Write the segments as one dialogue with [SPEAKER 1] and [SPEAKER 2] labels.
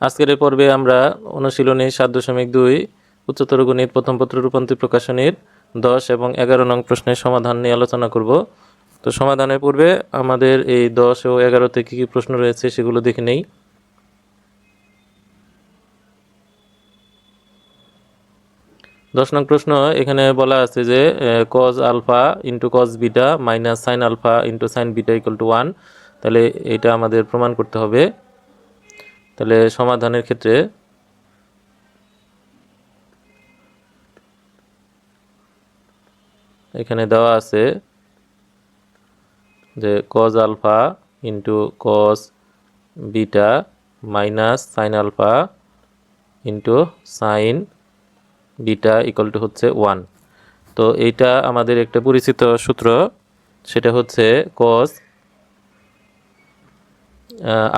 [SPEAKER 1] আজকের পর্বে আমরা অনুশীলনী সাত দশমিক দুই, উচ্চতর গণিত প্রথম পত্র রূপান্তর প্রকাশনীর দশ এবং এগারো নং প্রশ্নের সমাধান নিয়ে আলোচনা করব। তো সমাধানের পূর্বে আমাদের এই দশ ও এগারোতে কী কী প্রশ্ন রয়েছে সেগুলো দেখে নেই। দশ নং প্রশ্ন, এখানে বলা আছে যে cos alpha into cos beta minus sin alpha into sin beta equal to one তাহলে এটা আমাদের প্রমাণ করতে হবে। তাহলে সমাধানের ক্ষেত্রে এখানে দেওয়া আছে যে cos alpha into cos beta minus sin alpha into sin beta equal to হচ্ছে ওয়ান তো এইটা আমাদের একটা পরিচিত সূত্র, সেটা হচ্ছে কজ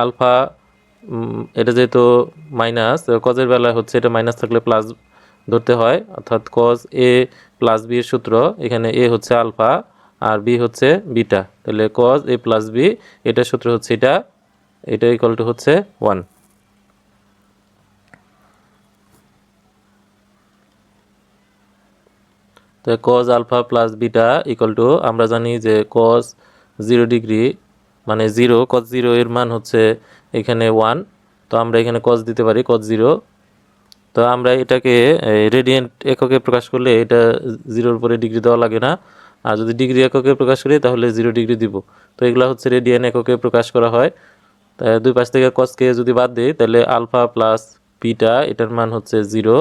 [SPEAKER 1] আলফা এটা যেহেতু মাইনাস কজের বেলায় হচ্ছে এটা মাইনাস থাকলে প্লাস ধরতে হয়। অর্থাৎ কজ এ প্লাস বি এর সূত্র, এখানে এ হচ্ছে আলফা আর বি হচ্ছে বিটা তাহলে কজ এ প্লাস বি এটার সূত্র হচ্ছে এটা এটা ইকুয়াল টু হচ্ছে ওয়ান তো cos alpha plus beta equal to আমরা জানি যে কজ জিরো ডিগ্রি মানে জিরো কজ জিরো এর মান হচ্ছে এখানে ওয়ান তো আমরা এখানে কজ দিতে পারি কজ জিরো তো আমরা এটাকে রেডিয়েন্ট এককে প্রকাশ করলে এটা জিরোর উপরে ডিগ্রি দেওয়া লাগে না। আর যদি ডিগ্রি এককে প্রকাশ করি, তাহলে জিরো ডিগ্রি দিব। তো এগুলো হচ্ছে রেডিয়ান এককে প্রকাশ করা হয়। দুই পাশ থেকে কজকে যদি বাদ দিই, তাহলে আলফা প্লাস বিটা এটার মান হচ্ছে জিরো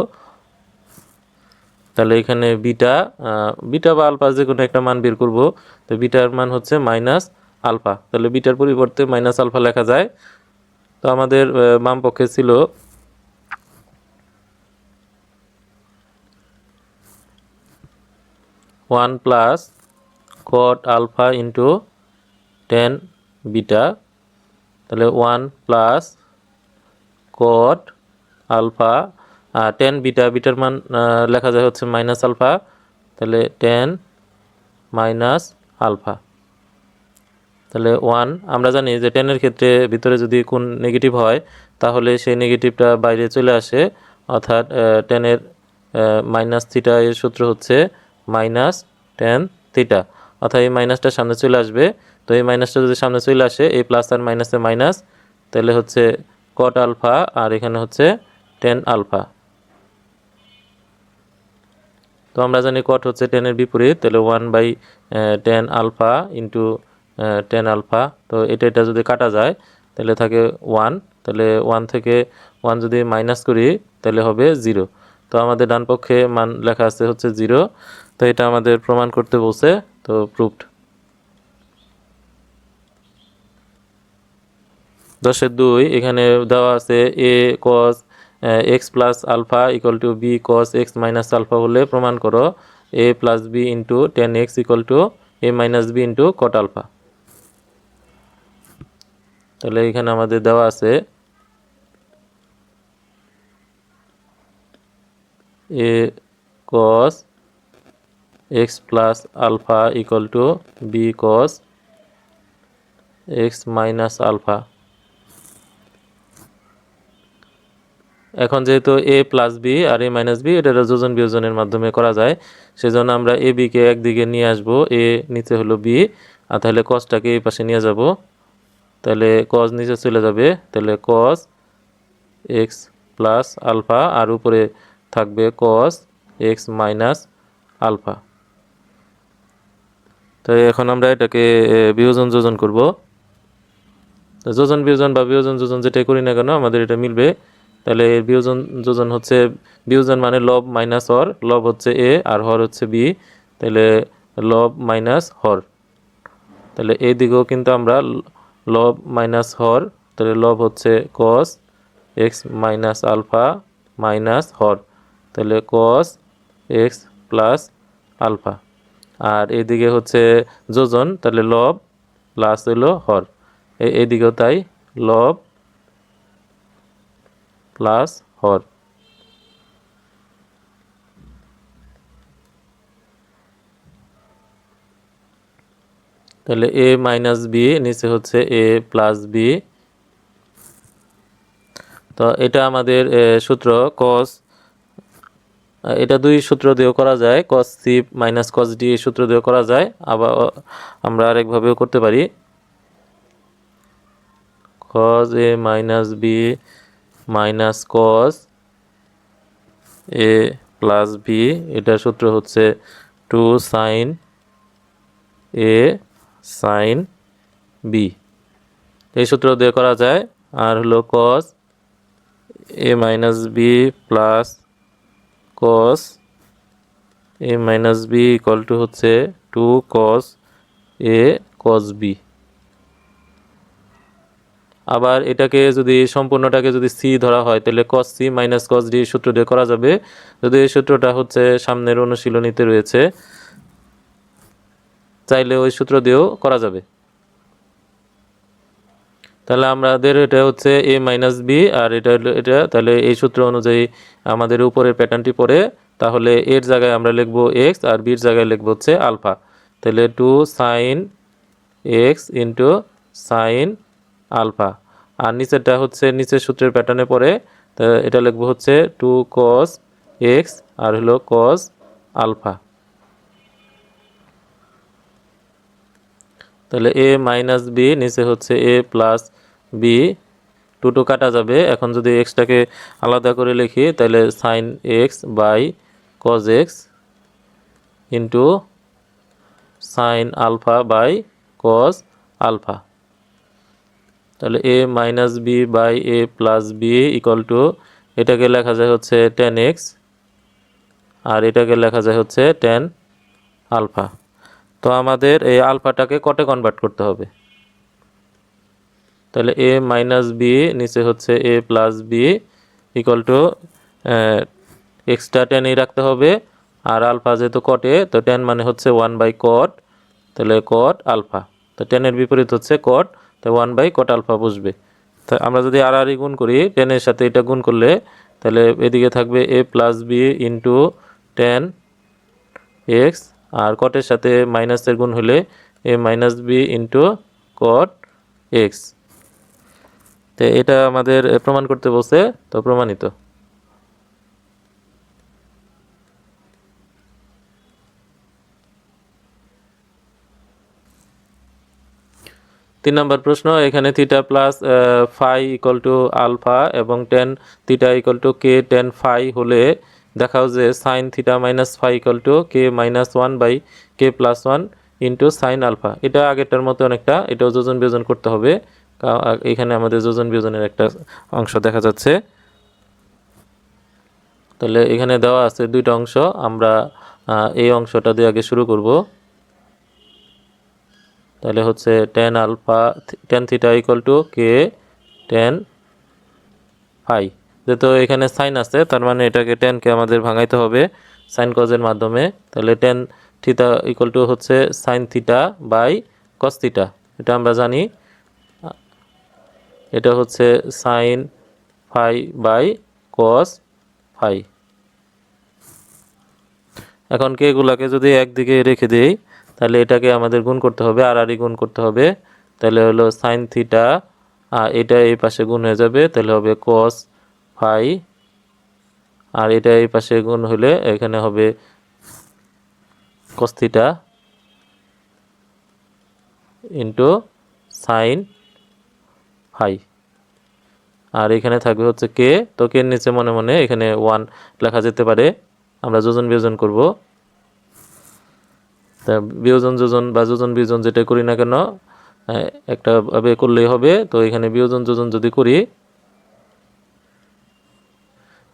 [SPEAKER 1] তাহলে এখানে বিটা বিটা বা আলফা যে কোনো একটা মান বের করব। তো বিটার মান হচ্ছে মাইনাস আলফা তাহলে বিটার পরিবর্তে মাইনাস আলফা লেখা যায়। তো আমাদের বাম পক্ষে ছিল one plus cot alpha into tan beta. তাহলে one plus cot alpha tan beta, bitter মান লেখা যায় হচ্ছে মাইনাস আলফা। তাহলে টেন মাইনাস আলফা। তাহলে ওয়ান আমরা জানি যে টেনের ক্ষেত্রে ভিতরে যদি কোন নেগেটিভ হয়, তাহলে সেই নেগেটিভটা বাইরে চলে আসে। অর্থাৎ টেনের মাইনাস থিটা এর সূত্র হচ্ছে মাইনাস টেন থিটা অর্থাৎ এই মাইনাসটা সামনে চলে আসবে। তো এই মাইনাসটা যদি সামনে চলে আসে, এই প্লাস আর মাইনাসে মাইনাস তাহলে হচ্ছে কট আলফা আর এখানে হচ্ছে টেন আলফা তো আমরা জানি কট হচ্ছে টেনের বিপরীত, তাহলে one by tan alpha into tan alpha তো এটা এটা যদি কাটা যায়, তাহলে থাকে ওয়ান তাহলে ওয়ান থেকে ওয়ান যদি মাইনাস করি, তাহলে হবে জিরো তো আমাদের ডান পক্ষে মান লেখা আছে হচ্ছে জিরো তো এটা আমাদের প্রমাণ করতে বলছে, তো প্রুফড দশের দুই, এখানে দেওয়া আছে A cos x plus alpha equal to B cos x minus alpha হলে প্রমাণ করো। A plus B into tan x equal to A minus B into cot alpha তাহলে এখানে আমাদের দেওয়া আছে A cos x plus alpha equal to B cos x minus alpha এখন যেহেতু এ প্লাস বি আর এ মাইনাস বি এটা যোজন বিয়োজনের মাধ্যমে করা যায়, সেজন্য আমরা এ বিকে একদিকে নিয়ে আসব এ নিচে হলো বি আর তাহলে কসটাকে এই পাশে নিয়ে যাব। তাহলে কস নিচে চলে যাবে, তাহলে কস এক্স প্লাস আলফা আর উপরে থাকবে কস এক্স মাইনাস আলফা তো এখন আমরা এটাকে বিয়োজন যোজন করব। যোজন বিয়োজন বা বিয়োজন যোজন যেটাই করি না কেন, আমাদের এটা মিলবে। তাহলে বিয়োজন যোজন হচ্ছে, বিয়োজন মানে লব মাইনাস হর লব হচ্ছে এ আর হর হচ্ছে বি তাহলে লব মাইনাস হর। তাহলে এই দিকেও কিন্তু আমরা লব মাইনাস হর, তাহলে লব হচ্ছে cos x minus alpha minus হর, তাহলে কস এক্স প্লাস আলফা। আর এদিকে হচ্ছে যোজন, তাহলে লব প্লাস হলো হর। এইদিকেও তাই, লব প্লাস হর। তাহলে এ মাইনাস বি নিচে হচ্ছে এ প্লাস বি তো এটা আমাদের সূত্র কস এটা দুই সূত্র দিয়েও করা যায় cos C minus cos D সূত্র দিয়েও করা যায়, আবার আমরা আরেকভাবেও করতে পারি। Cos A minus B minus cos A plus B এটার সূত্র হচ্ছে two sin A sin B এই সূত্র দিয়ে করা যায় আর হলো cos A minus B plus cos A minus B equal to হচ্ছে two cos A cos B আবার এটাকে যদি সম্পূর্ণটাকে যদি সি ধরা হয়, তাহলে cos C minus cos D সূত্র দিয়ে করা যাবে। যদি এই সূত্রটা হচ্ছে সামনের অনুশীলনীতে রয়েছে চাইলে ওই সূত্র দিয়েও করা যাবে। তাহলে আমাদের এটা হচ্ছে এ মাইনাস বি আর এটা এটা, তাহলে এই সূত্র অনুযায়ী আমাদের উপরের প্যাটার্নটি পড়ে, তাহলে এর জায়গায় আমরা লিখব এক্স আর বির জায়গায় লিখব হচ্ছে আলফা তাহলে two sin x into sin alpha আর নিচেরটা হচ্ছে নিচের সূত্রের প্যাটার্নে পড়ে এটা লিখব হচ্ছে টু কস এক্স আর হলো কস আলফা তাহলে এ মাইনাস বি, নিচে হচ্ছে A plus B. Two two কাটা যাবে। এখন যদি এক্সটাকে আলাদা করে লিখি, তাহলে sin x by cos x into sin alpha by cos alpha তাহলে A minus B by A plus B equal to এটাকে লেখা যায় হচ্ছে টেন এক্স আর এটাকে লেখা যায় হচ্ছে টেন আলফা তো আমাদের এই আলফাটাকে কটে কনভার্ট করতে হবে। তাহলে এ মাইনাস বি নিচে হচ্ছে A plus B equal to extra টেনই রাখতে হবে। আর আলফা যেহেতু কটে তো টেন মানে হচ্ছে ওয়ান বাই কট তাহলে কট আলফা। তো টেনের বিপরীত হচ্ছে কট তো ওয়ান বাই কট আলফা বসবে। তা আমরা যদি আর আর গুণ করি টেনের সাথে এটা গুণ করলে, তাহলে এদিকে থাকবে A plus B into tan x আর কটের সাথে মাইনাসের গুণ হলে A minus B into cot x তো এটা আমাদের প্রমাণ করতে বলছে, তো প্রমাণিত। তিন নম্বর প্রশ্ন, এখানে theta plus phi equal to alpha এবং tan theta equal to K tan phi হলে দেখাও যে sin theta minus phi equal to K minus one by K plus one into sin alpha এটা আগেরটার মতো অনেকটা, এটাও যোজন বিয়োজন করতে হবে। এখানে আমাদের যোজন বিয়োজনের একটা অংশ দেখা যাচ্ছে। তাহলে এখানে দেওয়া আছে দুইটা অংশ, আমরা এই অংশটা দিয়ে আগে শুরু করব। তাহলে হচ্ছে tan alpha tan theta equal to k tan phi যেহেতু এখানে সাইন আছে, তার মানে এটাকে টেনকে আমাদের ভাঙাইতে হবে সাইন কজের মাধ্যমে। তাহলে টেন থিটা ইকুয়াল টু হচ্ছে sine theta by cos theta এটা আমরা জানি। এটা হচ্ছে sine phi by cos phi এখন কে গুলাকে যদি একদিকে রেখে দিই, তাহলে এটাকে আমাদের গুণ করতে হবে, আর আরই গুণ করতে হবে। তাহলে হলো সাইন থিটা এটা এই পাশে গুণ হয়ে যাবে, তাহলে হবে কস ফাই, আর এটা এই পাশে গুণ হলে এখানে হবে cos theta into sine phi. আর এখানে থাকবে হচ্ছে কে তো কে নিচে মনে মনে এখানে ওয়ান লেখা যেতে পারে। আমরা যোজন বিয়োজন করব। তা বিয়োজন যোজন বা যোজন বিয়োজন যেটা করি না কেন একটা ভাবে করলেই হবে। তো এখানে বিয়োজন যোজন যদি করি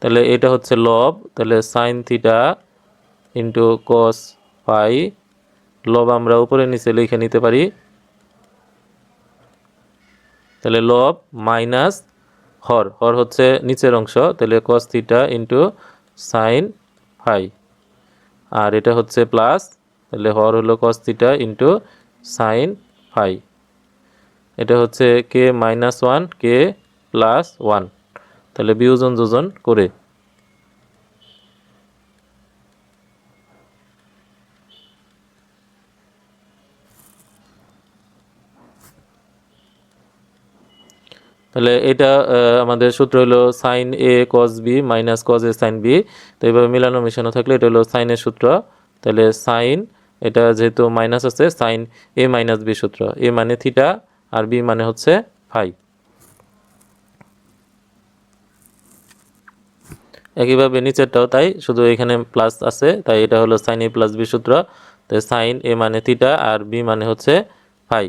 [SPEAKER 1] তাহলে এটা হচ্ছে লব, তাহলে sine theta into cos phi লব আমরা উপরে নিচে লিখে নিতে পারি। তাহলে লব মাইনাস হর হর হচ্ছে নিচের অংশ, তাহলে cos theta into sine phi আর এটা হচ্ছে প্লাস তাহলে হর হলো cos theta into sine phi এটা হচ্ছে k minus one k plus one তাহলে বিয়োজন যোজন করে। তাহলে এটা আমাদের সূত্র হলো sine A cos B minus cos A sine B তো এইভাবে মিলানো মিশানো থাকলে এটা হলো সাইনের সূত্র। তাহলে সাইন এটা যেহেতু মাইনাস আছে সাইন এ মাইনাস বি সূত্র। এ মানে থিটা আর বি মানে হচ্ছে ফাই একইভাবে নিচেরটাও তাই, শুধু এখানে প্লাস আছে, তাই এটা হলো সাইন এ প্লাস বি সূত্র। তাই সাইন এ মানে থিটা আর বি মানে হচ্ছে ফাই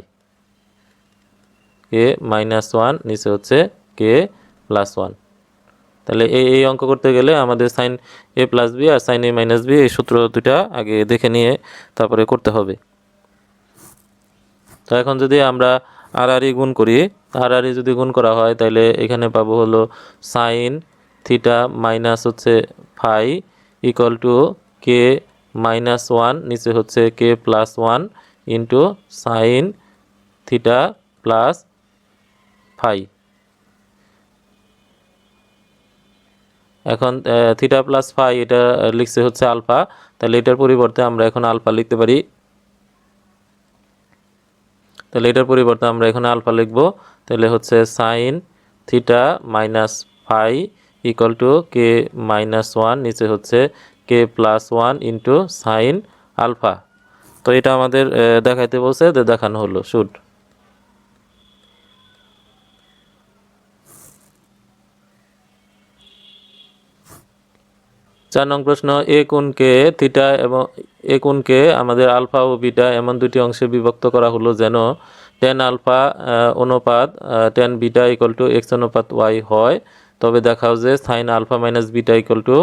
[SPEAKER 1] কে মাইনাস ওয়ান নিচে হচ্ছে কে প্লাস ওয়ান তাহলে এই এই অঙ্ক করতে গেলে আমাদের সাইন এ প্লাস বি আর সাইন এ মাইনাস বি এই সূত্র দুটা আগে দেখে নিয়ে তারপরে করতে হবে। তো এখন যদি আমরা আর আর গুণ করি আর আর যদি গুণ করা হয়, তাহলে এখানে পাবো হলো সাইন থিটা মাইনাস হচ্ছে phi equal to k minus one নিচে হচ্ছে k plus one into sine theta plus phi এখন থিটা প্লাস ফাই এটা লিখছে হচ্ছে আলফা তাহলে এটার পরিবর্তে আমরা এখন আলফা লিখতে পারি। তাহলে এটার পরিবর্তে আমরা এখানে আলফা লিখব। তাহলে হচ্ছে sine theta minus phi equal to k minus one নিচে হচ্ছে k plus one into sine alpha তো এটা আমাদের দেখাইতে বলছে দেখানো হলো শুট চার নং প্রশ্ন, এ কোণকে থিটা এবং, এ কোণকে আমাদের আলফা ও বিটা এমন দুটি অংশে বিভক্ত করা হলো যেন টেন আলফা অনুপাত tan beta equal to x অনুপাত ওয়াই হয়। তবে দেখাও যে sine alpha minus beta equal to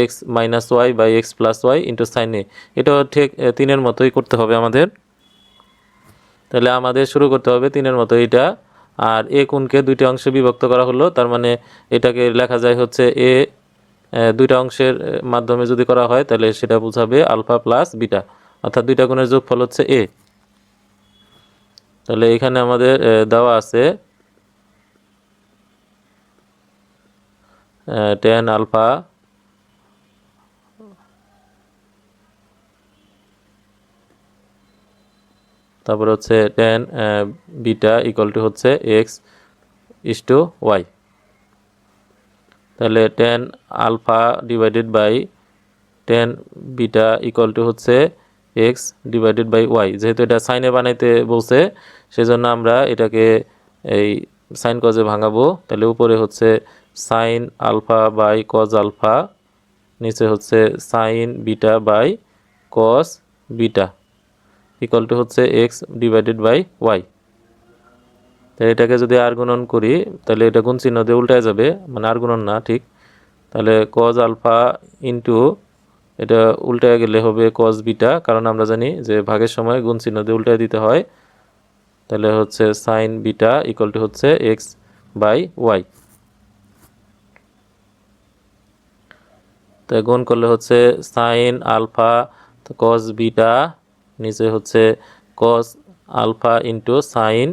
[SPEAKER 1] x minus y by x plus y into sine A এটাও ঠিক তিনের মতোই করতে হবে আমাদের। তাহলে আমাদের শুরু করতে হবে তিনের মতো এটা। আর এ কোণকে দুইটা অংশে বিভক্ত করা হলো, তার মানে এটাকে লেখা যায় হচ্ছে এ, দুইটা অংশের মাধ্যমে যদি করা হয়, তাহলে সেটা বোঝাবে আলফা প্লাস বিটা অর্থাৎ দুইটা কোণের যোগফল হচ্ছে এ তাহলে এখানে আমাদের দেওয়া আছে টেন আলফা তারপর হচ্ছে টেন বিটা ইকুয়াল টু হচ্ছে এক্স ইস টু ওয়াই তাহলে tan alpha divided by tan beta equal to হচ্ছে এক্স ডিভাইডেড বাই ওয়াই যেহেতু এটা সাইনে বানাইতে বলছে, সেজন্য আমরা এটাকে এই সাইন কজে ভাঙাবো। তাহলে উপরে হচ্ছে sine alpha by cos alpha নিচে হচ্ছে sine beta by cos beta equal to হচ্ছে এক্স ডিভাইডেড বাই ওয়াই তাহলে এটাকে যদি আর গুণন করি, তাহলে এটা গুণ চিহ্ন দিয়ে উল্টায় যাবে মানে আর গুণন না, ঠিক? তাহলে কজ আলফা ইন্টু এটা উল্টায় গেলে হবে কজ বিটা কারণ আমরা জানি যে ভাগের সময় গুণ চিহ্ন দিয়ে উল্টায় দিতে হয়। তাহলে হচ্ছে সাইন বিটা ইকুয়াল টু হচ্ছে এক্স বাই ওয়াই তো গুণ করলে হচ্ছে সাইন আলফা কজ বিটা নিচে হচ্ছে cos alpha into sine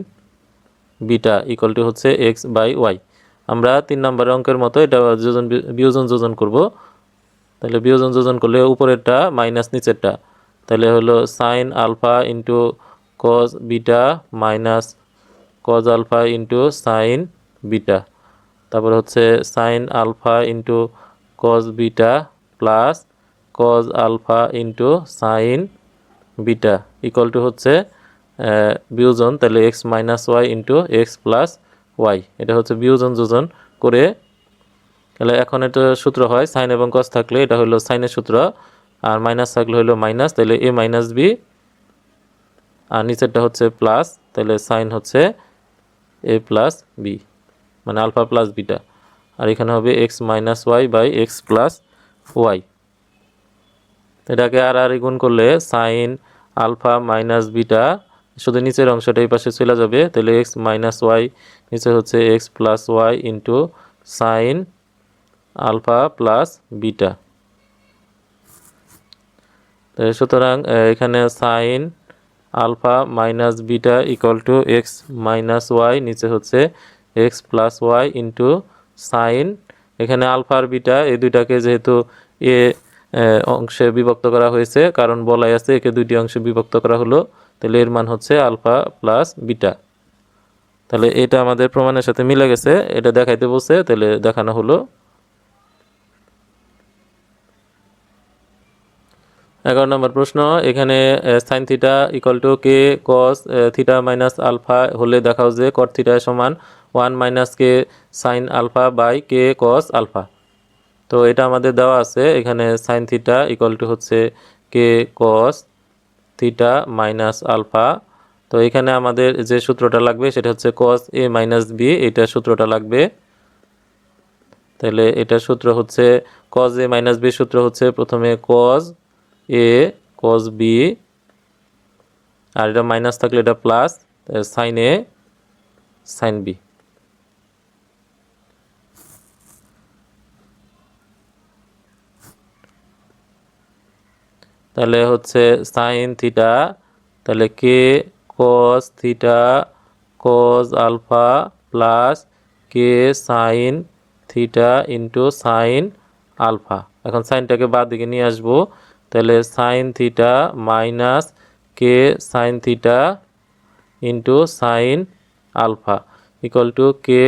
[SPEAKER 1] beta equal to হচ্ছে এক্স বাই ওয়াই আমরা তিন নম্বর অঙ্কের মতো এটা যোজন, বিয়োজন যোজন করব। তাহলে বিয়োজন যোজন করলে উপরেরটা মাইনাস নিচেরটা। তাহলে হলো sine alpha into cos beta minus cos alpha into sine beta. তারপর হচ্ছে sine alpha into cos beta plus cos alpha into sine beta equal to হচ্ছে বিয়োজন, তাহলে x minus y into x plus y এটা হচ্ছে বিয়োজন যোজন করে, তাহলে এখন এটা সূত্র হয় সাইন এবং কস থাকলে, এটা হলো সাইনের সূত্র, আর মাইনাস থাকলে হলো মাইনাস তাহলে এ মাইনাস বি আর নিচেরটা হচ্ছে প্লাস তাহলে সাইন হচ্ছে এ প্লাস বি মানে আলফা প্লাস বিটা আর এখানে হবে x minus y by x plus y এটাকে আর আর গুণ করলে সাইন আলফা মাইনাস বিটা শুধু নিচের অংশটা এই পাশে চলে যাবে, তাহলে এক্স মাইনাস ওয়াই নিচে হচ্ছে x plus y into sine alpha plus beta সুতরাং এখানে sine alpha minus beta equal to x minus y নিচে হচ্ছে x plus y into sine, এখানে আলফা আর বিটা, এই দুইটাকে যেহেতু এ অংশে বিভক্ত করা হয়েছে, কারণ বলাই আছে একে দুইটি অংশে বিভক্ত করা হলো, তাহলে এর মান হচ্ছে আলফা প্লাস বিটা। তাহলে এটা আমাদের প্রমাণের সাথে মিলে গেছে, এটা দেখাইতে বলছে, তাহলে দেখানো হলো। এগারো নম্বর প্রশ্ন, এখানে sine theta equal to k cos theta minus alpha হলে দেখাও যে কট থিটা সমান one minus k sine alpha by k cos alpha. তো এটা আমাদের দেওয়া আছে, এখানে সাইন থিটা ইকুয়াল টু হচ্ছে k cos theta minus alpha. তো এখানে আমাদের যে সূত্রটা লাগবে সেটা হচ্ছে কস এ মাইনাস বি এটা সূত্রটা লাগবে। তাহলে এটা সূত্র হচ্ছে কজ এ মাইনাস বি সূত্র হচ্ছে প্রথমে কজ এ কজ বি আর এটা মাইনাস থাকলে এটা plus sine A sine B তাহলে হচ্ছে সাইন থিটা তাহলে k cos theta cos alpha plus k sine theta into sine alpha এখন সাইনটাকে বাদ দিকে নিয়ে আসব। তাহলে sine theta minus k sine theta into sine alpha equal to k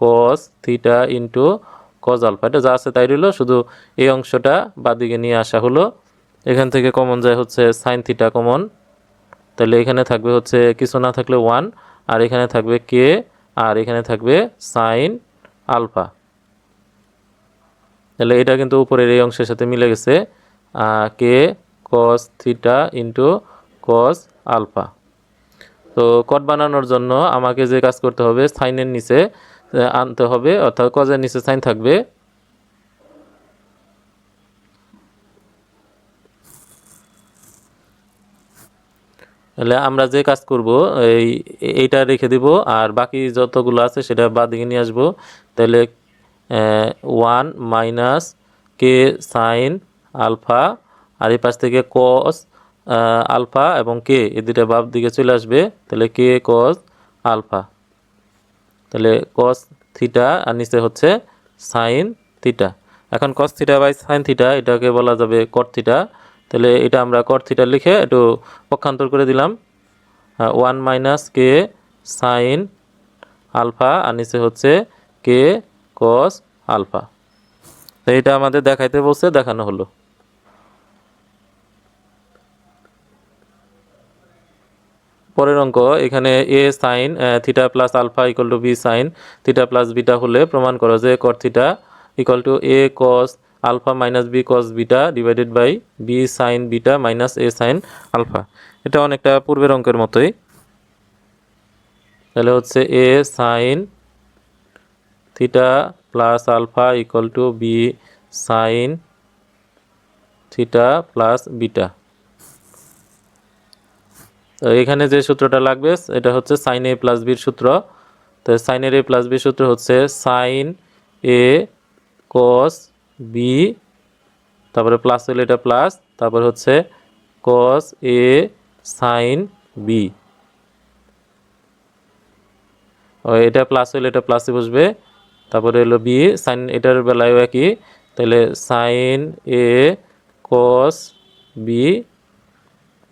[SPEAKER 1] cos theta into cos alpha এটা যা আছে তাই রইল, শুধু এই অংশটা বাদ দিকে নিয়ে আসা হলো। এখান থেকে কমন যায় হচ্ছে সাইন থিটা কমন তাহলে এখানে থাকবে হচ্ছে কিছু না থাকলে ওয়ান আর এখানে থাকবে কে আর এখানে থাকবে সাইন আলফা তাহলে এটা কিন্তু উপরের এই অংশের সাথে মিলে গেছে k cos theta into cos alpha তো কট বানানোর জন্য আমাকে যে কাজ করতে হবে সাইনের নিচে আনতে হবে, অর্থাৎ কজের নিচে সাইন থাকবে। তাহলে আমরা যে কাজ করব, এই, এইটা রেখে দিব, আর বাকি যতগুলো আছে সেটা বাদ দিকে নিয়ে আসব। তাহলে one minus k sine alpha, আর এই পাশ থেকে কস আলফা এবং কে, এই দুটা বাপ দিকে চলে আসবে। তাহলে কে, কস, আলফা। তাহলে কস থিটা, আর নিচে হচ্ছে সাইন থিটা। এখন cos theta by sine theta, এটাকে বলা যাবে কট থিটা। তাহলে এটা আমরা কট থিটা লিখে একটু পক্ষান্তর করে দিলাম। One minus k sine alpha আর নিচে হচ্ছে কে কস আলফা তো এটা আমাদের দেখাইতে বলছে, দেখানো হলো। পরের অঙ্ক, এখানে A sine theta plus alpha equal to B sine theta plus beta হলে প্রমাণ করো যে cot theta equal to A cos alpha minus B cos beta divided by B sine beta minus A sine alpha. এটা অনেকটা পূর্বের অঙ্কের মতোই। তাহলে হচ্ছে A sine theta plus alpha equal to B sine theta plus beta তো এখানে যে সূত্রটা লাগবে, এটা হচ্ছে সাইন এ প্লাস বির সূত্র। তো সাইনের এ প্লাস বি সূত্র হচ্ছে সাইন এ কস বি তারপরে প্লাস হলে এটা প্লাস তারপর হচ্ছে কস এ সাইন বি এটা প্লাস হলে এটা প্লাসে বসবে, তারপরে হলো বি সাইন এটার বেলায়ও একই, তাহলে sine A cos B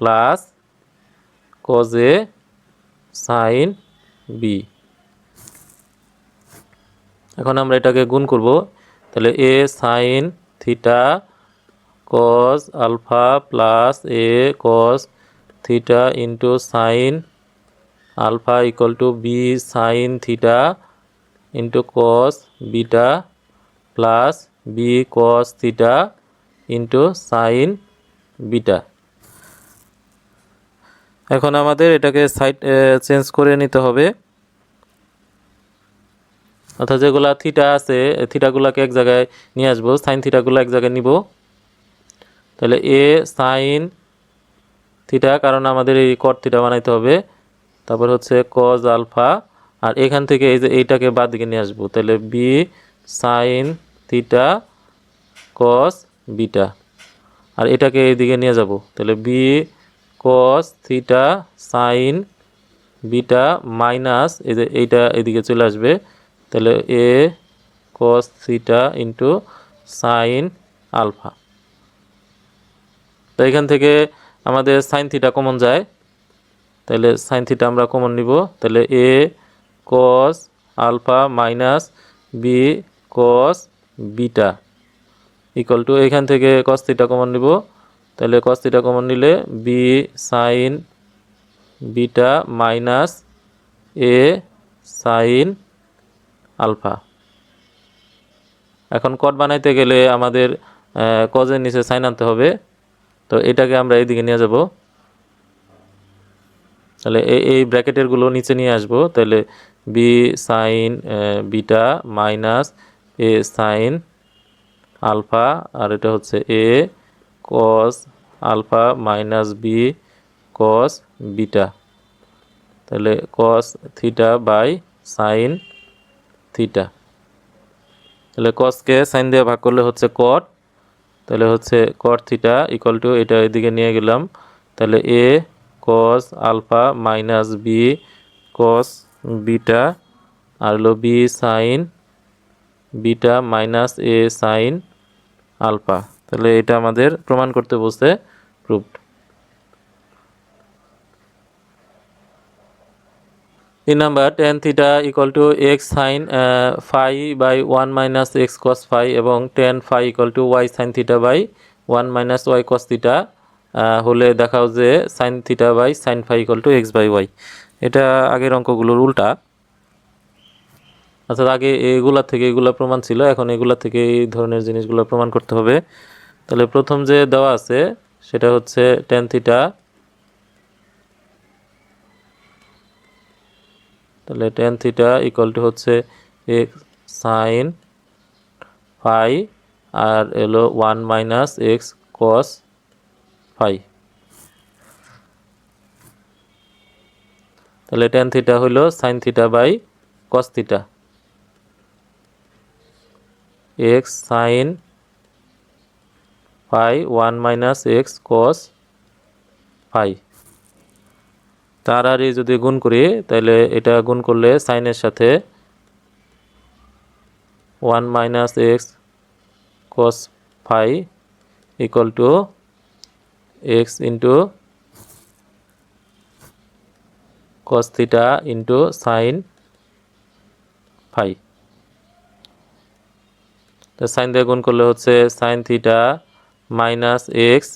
[SPEAKER 1] plus cos A sine B এখন আমরা এটাকে গুণ করব। তাহলে A sine theta cos alpha plus A cos theta into sine alpha equal to B sine theta into cos beta plus B cos theta into sine beta এখন আমাদের এটাকে side change করে নিতে হবে। অর্থাৎ যেগুলা থিটা আছে থিটাগুলোকে এক জায়গায় নিয়ে আসব সাইন থিটাগুলো এক জায়গায় নিব। তাহলে এ সাইন থিটা কারণ আমাদের এই কট থিটা বানাইতে হবে। তারপর হচ্ছে কজ আলফা আর এখান থেকে এই যে এইটাকে বাদ দিকে নিয়ে আসব। তাহলে B sine theta cos beta আর এটাকে এইদিকে নিয়ে যাব। তাহলে B cos theta sine beta minus এই যে এইটা এদিকে চলে আসবে। তাহলে A cos theta into sine alpha তো এখান থেকে আমাদের সাইন থিটা কমন যায়। তাহলে সাইন থিটা আমরা কমন নিব। তাহলে A cos alpha minus B cos beta equal to এখান থেকে কস থিটা কমন নিব। তাহলে কস থিটা কমন নিলে B sine beta minus A sine alpha. এখন কট বানাইতে গেলে আমাদের কজের নিচে সাইন আনতে হবে। তো এটাকে আমরা এইদিকে নিয়ে যাব। তাহলে এই এই ব্র্যাকেটেরগুলো নিচে নিয়ে আসব। তাহলে B sine beta minus A sine alpha, আর এটা হচ্ছে A cos alpha minus B cos beta তাহলে cos theta by sine theta. তাহলে কসকে সাইন দিয়ে ভাগ করলে হচ্ছে কট তাহলে হচ্ছে কট থিটা ইকুয়াল টু এটা এদিকে নিয়ে গেলাম, তাহলে A cos alpha minus B cos beta আর হলো B sine beta minus A sine alpha তাহলে এটা আমাদের প্রমাণ করতে বসে প্রুভড তিন number tan theta equal to x sine phi by one minus x cos phi এবং tan phi equal to y sine theta by one minus y cos theta হলে দেখাও যে sine theta by sine phi equal to x by y এটা আগের অঙ্কগুলোর উল্টা। অর্থাৎ আগে এগুলা থেকে এগুলা প্রমাণ ছিল, এখন এগুলা থেকে এই ধরনের জিনিসগুলো প্রমাণ করতে হবে। তাহলে প্রথম যে দেওয়া আছে, সেটা হচ্ছে টেন থিটা তাহলে টেন থিটা ইকুয়াল টু হচ্ছে এক্স সাইন ফাই আর এলো one minus x cos phi তাহলে টেন থিটা হলো sine theta by cos theta x sine phi one minus x cos phi তার আর যদি গুণ করি, তাহলে এটা গুণ করলে সাইনের সাথে one minus x cos phi equal to x into cos theta into sine phi. Sine দিয়ে গুণ করলে হচ্ছে sine theta minus x,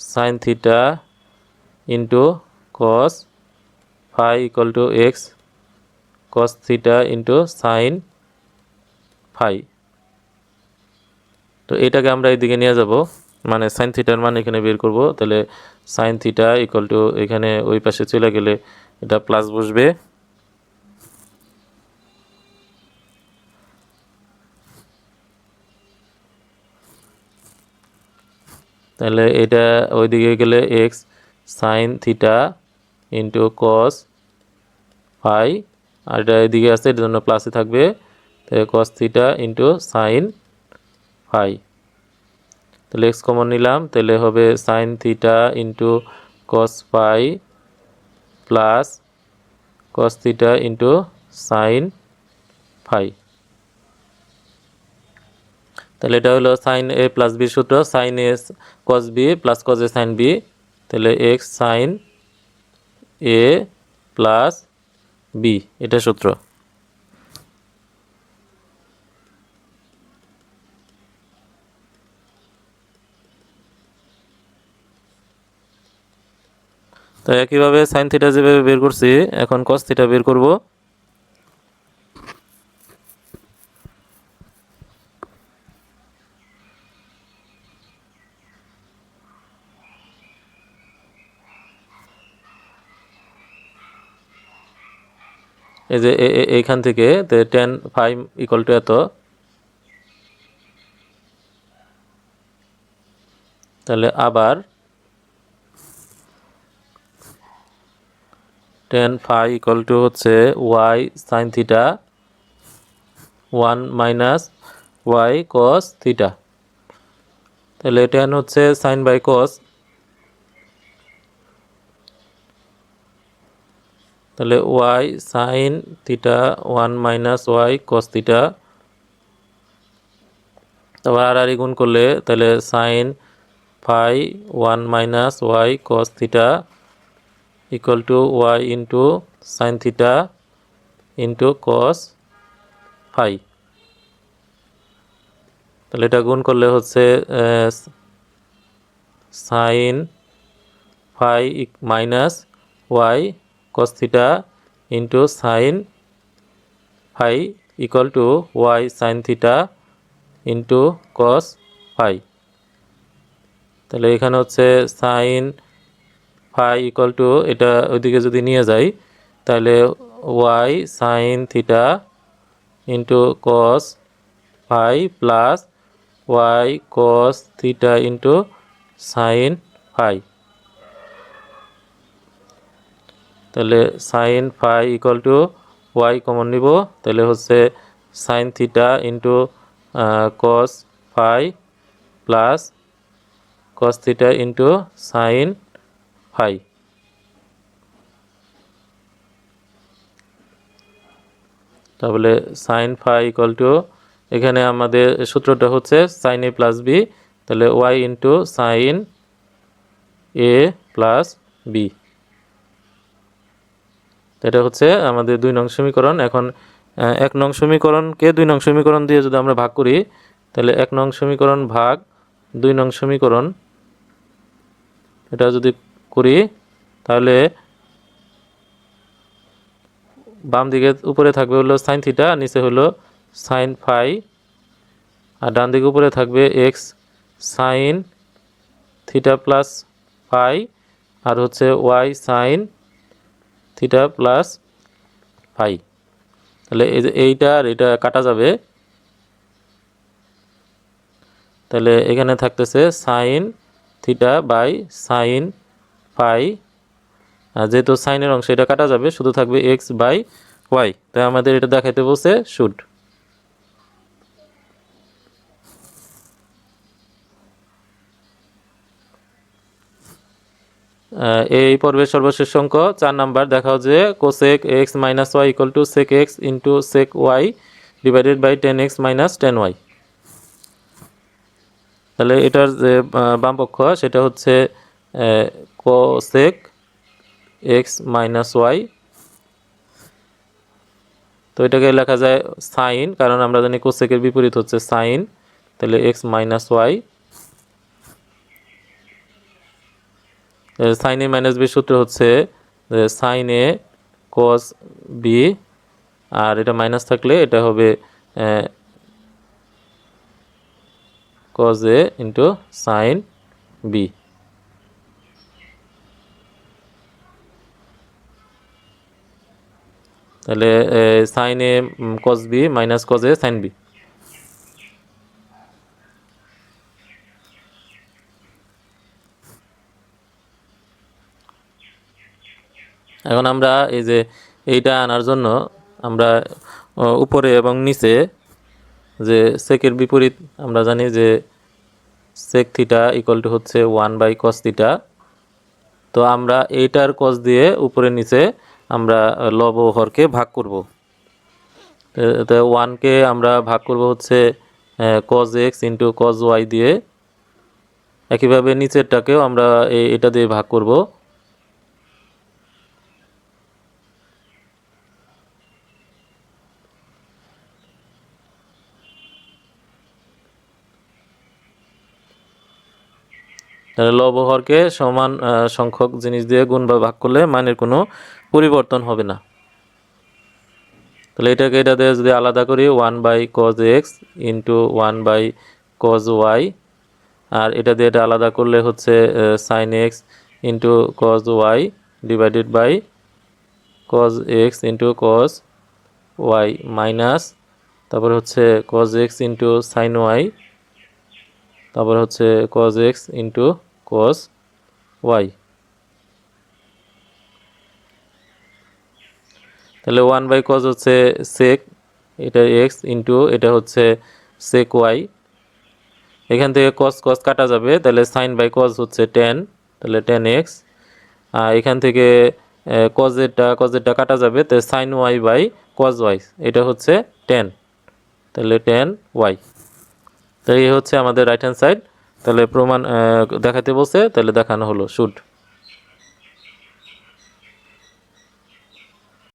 [SPEAKER 1] sine theta into cos phi equal to x cos theta into sine phi তো এটাকে আমরা এইদিকে নিয়ে যাব মানে সাইন থিটার মান এখানে বের করব, তাহলে সাইন থিটা ইকুয়াল টু এখানে ওই পাশে চলে গেলে এটা প্লাস বসবে। তাহলে এটা ওইদিকে গেলে x sine theta into cos phi আর এটা এদিকে আছে, এটার জন্য প্লাসে থাকবে। Cos theta into sine phi তাহলে এক্স কমন নিলাম, তাহলে হবে sine theta into cos phi plus cos theta into sine phi তাহলে এটা হলো সাইন এ প্লাস বি সূত্র sine A cos B plus cos A sine B তাহলে x sine A plus B এটা সূত্র। তো একইভাবে সাইন থিটা যেভাবে বের করছি, এখন কস থিটা বের করব। এই যে এইখান থেকে টেন ফাইভ ইকুয়াল টু এত, তাহলে আবার টেন ফাইভ ইকুয়াল টু হচ্ছে y sine theta one minus y cos theta তাহলে টেন হচ্ছে সাইন বাই কস তাহলে y sine theta one minus y cos theta. তারপর আর আর গুণ করলে তাহলে sine phi one minus y cos theta equal to y into sine theta into cos phi. তাহলে এটা গুণ করলে হচ্ছে sine phi minus y cos theta into sine phi equal to y sine theta into cos phi তাহলে এখানে হচ্ছে sine phi equal two এটা ওইদিকে যদি নিয়ে যাই, তাহলে y sine theta into cos phi plus y cos theta into sine phi তাহলে sine phi equal to y common নিব। তাহলে হচ্ছে sine theta into cos phi plus cos theta into sine phi তাহলে সাইন ফাই ইকুয়াল টু এখানে আমাদের সূত্রটা হচ্ছে sine A plus B তাহলে y into sine A plus B এটা হচ্ছে আমাদের দুই নং সমীকরণ। এখন এক নং সমীকরণকে দুই নং সমীকরণ দিয়ে যদি আমরা ভাগ করি, তাহলে এক নং সমীকরণ ভাগ দুই নং সমীকরণ। এটা যদি করি, তাহলে বাম দিকে উপরে থাকবে হলো সাইন থিটা নিচে হলো সাইন ফাই আর ডান দিকে উপরে থাকবে x sine theta plus phi আর হচ্ছে y sine theta plus phi তাহলে এইটা আর এটা কাটা যাবে। তাহলে এখানে থাকতেছে sine theta by sine phi যেহেতু সাইনের অংশ এটা কাটা যাবে, শুধু থাকবে এক্স বাই ওয়াই তাই আমাদের এটা দেখাইতে বলছে শুড এই পর্বের সর্বশেষ অঙ্ক চার নাম্বার দেখাও যে cosec x minus y equal to sec x into sec y divided by tan x minus tan y তাহলে এটার যে আহ, বাম পক্ষ সেটা হচ্ছে কোসেক এক্স মাইনাস ওয়াই তো এটাকে লেখা যায় সাইন কারণ আমরা জানি কোসেকের বিপরীত হচ্ছে সাইন তাহলে x minus y sine A minus B সূত্র হচ্ছে সাইন এ কস বি আর এটা মাইনাস থাকলে এটা হবে cos A into sine B তাহলে sine A cos B minus cos A sine B এখন আমরা এই যে এইটা আনার জন্য আমরা উপরে এবং নিচে যে সেকের বিপরীত আমরা জানি যে সেক থিটা ইকুয়াল টু হচ্ছে ওয়ান বাই কস থিটা তো আমরা এইটার কস দিয়ে উপরে নিচে আমরা লব ও হরকে ভাগ করব। তো ওয়ানকে আমরা ভাগ করব হচ্ছে cos x into cos y দিয়ে। একইভাবে নিচেরটাকেও আমরা এটা দিয়ে ভাগ করব। তাহলে লব সমান সংখ্যক জিনিস দিয়ে গুণ বা ভাগ করলে মানের কোনো পরিবর্তন হবে না। তাহলে এটাকে এটা দিয়ে যদি আলাদা করি one by cos x into one by cos y আর এটা দিয়ে এটা আলাদা করলে হচ্ছে sine x into cos y divided by cos x into cos y minus তারপর হচ্ছে cos x into sine y তারপর হচ্ছে cos x into cos y তাহলে ওয়ান বাই কজ হচ্ছে সেক এটা এক্স ইন্টু এটা হচ্ছে সেক ওয়াই এখান থেকে কস কস কাটা যাবে, তাহলে সাইন বাই কজ হচ্ছে টেন তাহলে টেন এক্স আর এখান থেকে কজেরটা কজেরটা কাটা যাবে, তাহলে sine y by cos y এটা হচ্ছে টেন তাহলে টেন ওয়াই তো এই হচ্ছে আমাদের রাইট হ্যান্ড সাইড তাহলে প্রমাণ দেখাতে বলছে তাহলে দেখানো হলো শুট।